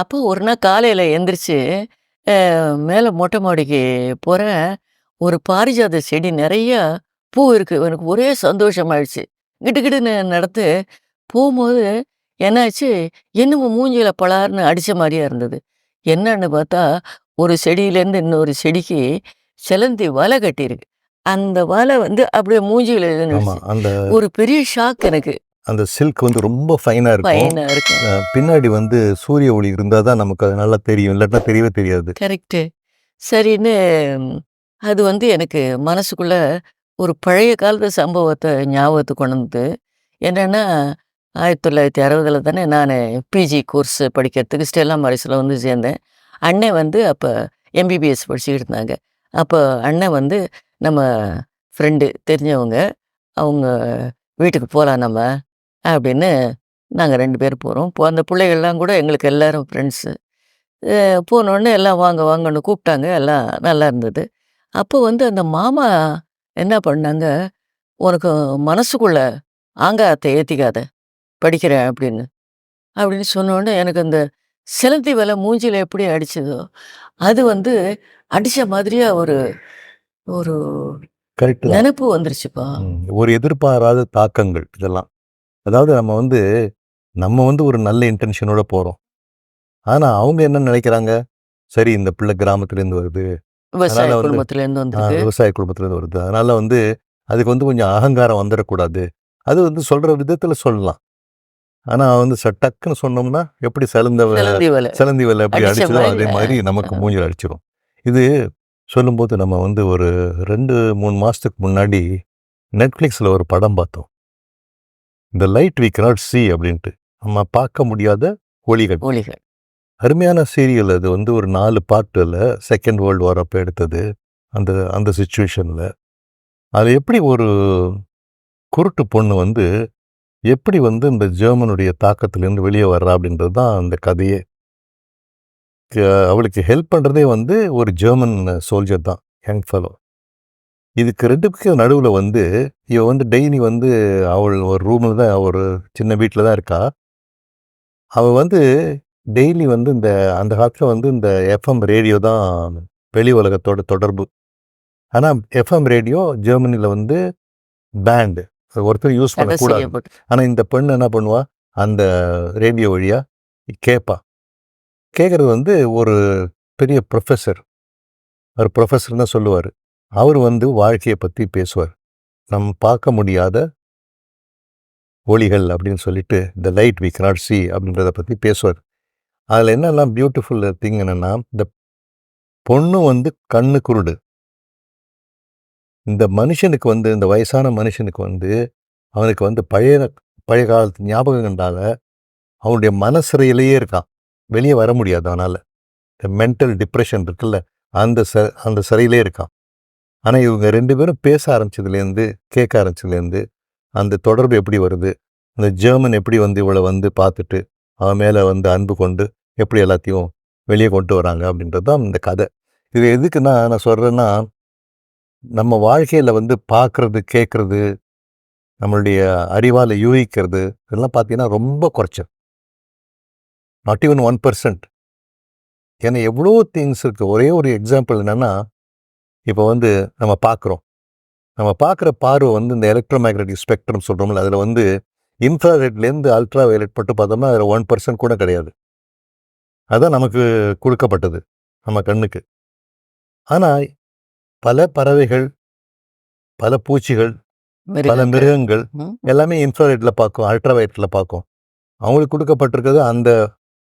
அப்போ ஒரு நாள் காலையில் எந்திரிச்சு, மேலே மொட்டை மாடிக்கு போகிறேன் ஒரு பாரிஜாத செடி நிறையா பூ இருக்கு. எனக்கு ஒரே சந்தோஷமாயிடுச்சு. கிடுகிடுன்னு நடந்து போகும்போது என்னாச்சு, என்னமோ மூஞ்சியில் பலார்னு அடிச்ச மாதிரியா இருந்தது. என்னன்னு பார்த்தா, ஒரு செடியிலேருந்து இன்னொரு செடிக்கு செலந்தி வலை கட்டியிருக்கு. அந்த வலை வந்து அப்படியே. நின்னுடுச்சு. அந்த ஒரு பெரிய ஷாக் எனக்கு. அந்த சில்க் வந்து ரொம்ப ஃபைனா இருக்கும். ஃபைனா இருக்கும். பின்னாடி வந்து சூரிய ஒளி இருந்தா தான் நமக்கு அது நல்லா தெரியும். இல்லாட்டினா தெரியவே தெரியாது. கரெக்ட்டு. சரின்னு அது வந்து எனக்கு மனசுக்குள்ள ஒரு பழைய காலத்து சம்பவத்த ஞாபகத்துக்கு கொண்டு. என்னன்னா, 1960ல தானே நானு பிஜி கோர்ஸ் படிக்கிறதுக்கு ஸ்டெல்லா மாரிஸ்ல வந்து சேர்ந்தேன். அண்ணன் வந்து அப்ப எம்பிபிஎஸ் படிச்சுக்கிட்டு இருந்தாங்க. அப்ப அண்ணன் வந்து நம்ம ஃப்ரெண்டு தெரிஞ்சவங்க. அவங்க வீட்டுக்கு போகலாம் நம்ம அப்படின்னு நாங்கள் ரெண்டு பேர் போகிறோம் இப்போ அந்த பிள்ளைகள்லாம் கூட எங்களுக்கு எல்லாரும் ஃப்ரெண்ட்ஸு. போனோடனே எல்லாம் வாங்க வாங்கன்னு கூப்பிட்டாங்க. எல்லாம் நல்லா இருந்தது. அப்போ வந்து அந்த மாமா என்ன பண்ணாங்க, "உனக்கு மனசுக்குள்ள ஆங்காத்தை ஏற்றிக்காத படிக்கிறேன்" அப்படின்னு. அப்படின்னு சொன்னோடனே எனக்கு அந்த செலுத்தி விலை மூஞ்சியில் எப்படி அடிச்சதோ, அது வந்து அடித்த மாதிரியாக ஒரு ஒரு கரெக்ட். நெனப்பு வந்துருச்சுப்பா. ஒரு எதிர்பாராத தாக்கங்கள் இதெல்லாம். அதாவது நம்ம வந்து நம்ம வந்து ஒரு நல்ல இன்டென்ஷனோட போறோம். ஆனா அவங்க என்ன நினைக்கிறாங்க, சரி இந்த பிள்ளை கிராமத்துலேருந்து வருது. விவசாய வந்து. விவசாய குடும்பத்துலேருந்து வருது. அதனால வந்து அதுக்கு வந்து கொஞ்சம் அகங்காரம் வந்துறக்கூடாது. அது வந்து சொல்ற விதத்துல சொல்லலாம். ஆனா வந்து டக்குன்னு சொன்னோம்னா, எப்படி செலந்த செலந்தி வலை. எப்படி அடிச்ச அடிச்சதோ மாரி அதே மாரி நமக்கு. மூஞ்சில அடிச்சிரும். இது சொல்லும்போது நம்ம வந்து ஒரு 2, 3 மாசத்துக்கு முன்னாடி Netflixல ஒரு படம் பார்த்தோம். "The light we cannot see" அப்படின்ட்டு. நம்ம பார்க்க முடியாத ஒளிகள். ஒளிகள். அருமையான சீரியல் அது வந்து ஒரு 4 பார்ட்டுல 2ண்ட் வேர்ல்ட் வார் அப்ப எடுத்தது. அந்த அந்த சிச்சுவேஷன்ல. அது எப்படி ஒரு குருட்டு பொண்ணு வந்து, எப்படி வந்து இந்த ஜெர்மனுடைய தாக்கத்திலேருந்து வெளிய வர்றா அப்படின்றது தான் அந்த கதையே. அவளுக்கு ஹெல்ப் பண்றதே வந்து ஒரு ஜெர்மன் சோல்ஜர் தான். Young fellow. இதுக்கு 2க்கும் நடுவுல வந்து, இவ வந்து டெய்லி வந்து அவள் ஒரு ரூம்ல தான் ஒரு சின்ன வீட்ல தான் இருக்கா. அவ வந்து டெய்லி வந்து இந்த அந்த காலத்துல வந்து இந்த எஃப்எம் ரேடியோ தான் வெளி உலகத்தோட தொடர்பு. ஆனா எஃப்எம் ரேடியோ ஜெர்மனில வந்து பேண்ட். ஒருத்தரும் யூஸ் பண்ணக்கூடாது. செய்யப்பட்டு. ஆனா இந்த பெண்ணு என்ன பண்ணுவா, அந்த ரேடியோ வழியா கேட்பா. கேட்குறது வந்து ஒரு பெரிய ப்ரொஃபஸர் அவர் புரொஃபசர் தான் சொல்லுவாரு. அவர் வந்து வாழ்க்கைய பத்தி பேசுவார். நம் பார்க்க முடியாத ஒளிகள் அப்படின்னு சொல்லிட்டு, the light we cannot see அப்படின்றத பத்தி பேசுவார். அதுல என்னெல்லாம் பியூட்டிஃபுல் திங் என்னென்னா இந்த பொண்ணு வந்து கண்ணு குருடு. இந்த மனுஷனுக்கு வந்து இந்த வயசான மனுஷனுக்கு வந்து, அவனுக்கு வந்து பழைய பழைய காலத்து ஞாபகங்கள்னால, அவனுடைய மனசிறையிலேயே இருக்கான். வெளியே வர முடியாது அவனால் இந்த மென்டல் டிப்ரெஷன் இருக்குல்ல, அந்த ச அந்த சிறையிலே இருக்கான். ஆனா இவங்க ரெண்டு பேரும் பேச ஆரம்பிச்சதுலேருந்து, கேட்க ஆரம்பிச்சதுலேருந்து, அந்த தொடர்பு எப்படி வருது, அந்த ஜெர்மன் எப்படி வந்து இவள வந்து பார்த்துட்டு, அவன் மேல வந்து அன்பு கொண்டு, எப்படி எல்லாத்தையும் வெளியே கொண்டு வராங்க அப்படின்றது தான் இந்த கதை. இது எதுக்குன்னா நான் சொல்றேன்னா, நம்ம வாழ்க்கையில வந்து பார்க்கறது, கேட்குறது நம்மளுடைய அறிவால யூகிக்கிறது, இதெல்லாம் பார்த்தீங்கன்னா ரொம்ப குறைச்சல். நாட் ஈவன் 1% ஏன்னா எவ்வளோ திங்ஸ் இருக்கு. ஒரே ஒரு எக்ஸாம்பிள் என்னன்னா, இப்ப வந்து நம்ம பார்க்குறோம். நம்ம பார்க்குற பார்வை வந்து இந்த எலக்ட்ரோ மேக்னெட்டிக் ஸ்பெக்ட்ரம் சொல்றோம்ல, அதுல வந்து இன்ஃப்ராரெட்லேருந்து அல்ட்ரா வயலட் மட்டும் பார்த்தோம்னா, அதுல 1% கூட கிடையாது. அதான் நமக்கு குடுக்கப்பட்டது. நம்ம கண்ணுக்கு. ஆனா, பல பறவைகள், பல பூச்சிகள், பல மிருகங்கள். எல்லாமே இன்ஃப்ராரெட்ல பார்க்கும். அல்ட்ரா வயலட்ல பார்க்கும். அவங்களுக்கு குடுக்கப்பட்டிருக்கிறது அந்த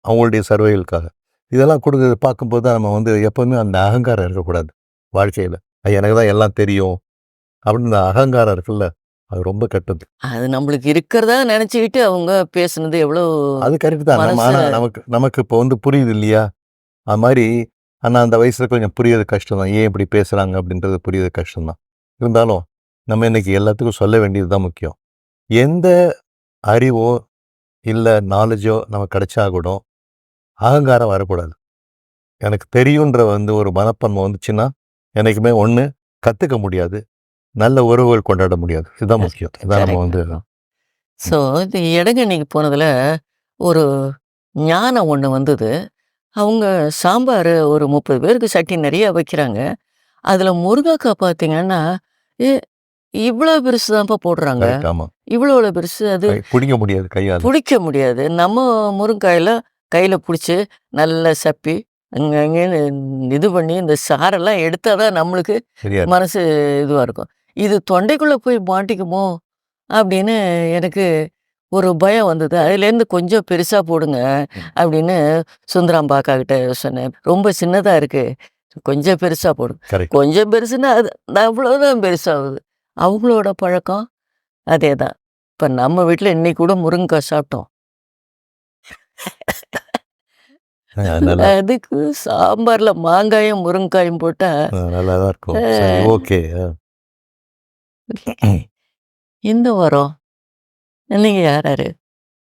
அவங்களுடைய சர்வைவலுக்காக. இதெல்லாம் குடுக்க பார்க்கும்போது தான் நம்ம வந்து எப்பவுமே அந்த அகங்காரம் இருக்கக்கூடாது. வாழ்க்கையில. எனக்கு தான் எல்லாம் தெரியும். அப்படின்னு இந்த அகங்காரம் இருக்குல்ல, அது ரொம்ப கெட்டது. அது நம்மளுக்கு இருக்கிறதா நெனச்சுக்கிட்டு அவங்க பேசுனது எவ்வளோ அது கரெக்ட் தான். நம்ம மனச ஆனா நமக்கு நமக்கு இப்போ வந்து புரியுது இல்லையா? அது மாரி ஆனா அந்த வயசுல கொஞ்சம் புரியறது கஷ்டம் தான். ஏன் இப்படி பேசுறாங்க அப்படின்றது புரியறது கஷ்டம் தான். இருந்தாலும், நம்ம இன்னைக்கு எல்லாத்துக்கும் சொல்ல வேண்டியது தான் முக்கியம். எந்த அறிவோ, இல்ல நாலேட்ஜோ நமக்கு கிடைச்சா கூட, அகங்காரம் வரக்கூடாது. எனக்கு தெரியுன்ற வந்து ஒரு மனப்பான்மை வந்துச்சுன்னா, என்னைக்குமே ஒண்ணு கத்துக்க முடியாது. நல்ல உறவுகள் கொண்டாட முடியாது. இதுதான் முக்கியம். இதான் நம்ம வந்து ஸோ இந்த இடங்கன்னிக்கு போனதில் ஒரு ஞானம் ஒன்று வந்தது. அவங்க சாம்பார் ஒரு முப்பது பேருக்கு சட்டி நிறைய வைக்கிறாங்க. அதில் முருங்கைக்காய் பார்த்தீங்கன்னா ஏ இவ்வளோ பெருசு தான்ப்பா போடுறாங்க. இவ்வளோ பெருசு அது பிடிக்க முடியாது கையால். பிடிக்க முடியாது. நம்ம முருங்காயில் கையில் பிடிச்சி நல்லா சப்பி அங்கே அங்கேன்னு இது பண்ணி இந்த சாரெல்லாம் எடுத்தால் தான் நம்மளுக்கு மனசு இதுவாக இருக்கும். இது தொண்டைக்குள்ளே போய் மாட்டிக்குமோ அப்படின்னு எனக்கு ஒரு பயம் வந்தது. அதுலேருந்து கொஞ்சம் பெருசாக போடுங்க அப்படின்னு சுந்தராம்பாக்கா கிட்ட சொன்னேன். ரொம்ப சின்னதாக இருக்குது கொஞ்சம் பெருசாக போடுங்க கரெக்ட். கொஞ்சம் பெருசுன்னா அது அவ்வளோதான் பெருசாகுது. அவங்களோட பழக்கம் அதே தான் இப்போ நம்ம வீட்டில் இன்னைக்கு கூட முருங்கைக்காய் சாப்பிட்டோம். அதுக்கு சாம்பாரில் மாங்காயும் முருங்காயும் போட்டால் நல்லா தான் இருக்கும். ஓகே. இந்த வாரம் நீங்கள் யார் யார்?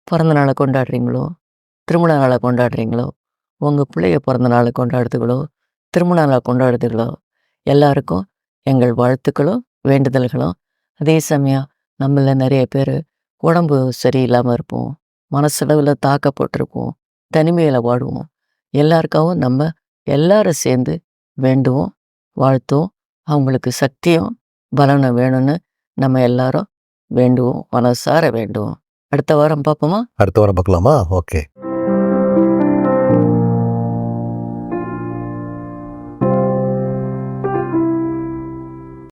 பிறந்த நாளை கொண்டாடுறீங்களோ? திருமண நாளை கொண்டாடுறீங்களோ? உங்கள் பிள்ளைய பிறந்த நாளை கொண்டாடுறதுகளோ திருமண நாளை கொண்டாடுறதுகளோ எல்லாருக்கும் எங்கள் வாழ்த்துக்களும் வேண்டுதல்களும். அதே சமயம் நம்மள நிறைய பேர் உடம்பு சரியில்லாமல் இருப்போம். மனசளவில் தாக்கப்பட்டிருப்போம். தனிமையில் வாடுவோம் எல்லாருக்காகவும் நம்ம எல்லாரும் சேர்ந்து வேண்டுவோம் வாழ்த்துவோம். அவங்களுக்கு சக்தியும் பலனும் வேணும்னு நம்ம எல்லாரும் வேண்டுவோம் மனசார வேண்டுவோம். அடுத்த வாரம் பார்ப்போமா? அடுத்த வாரம் பார்க்கலாமா? ஓகே.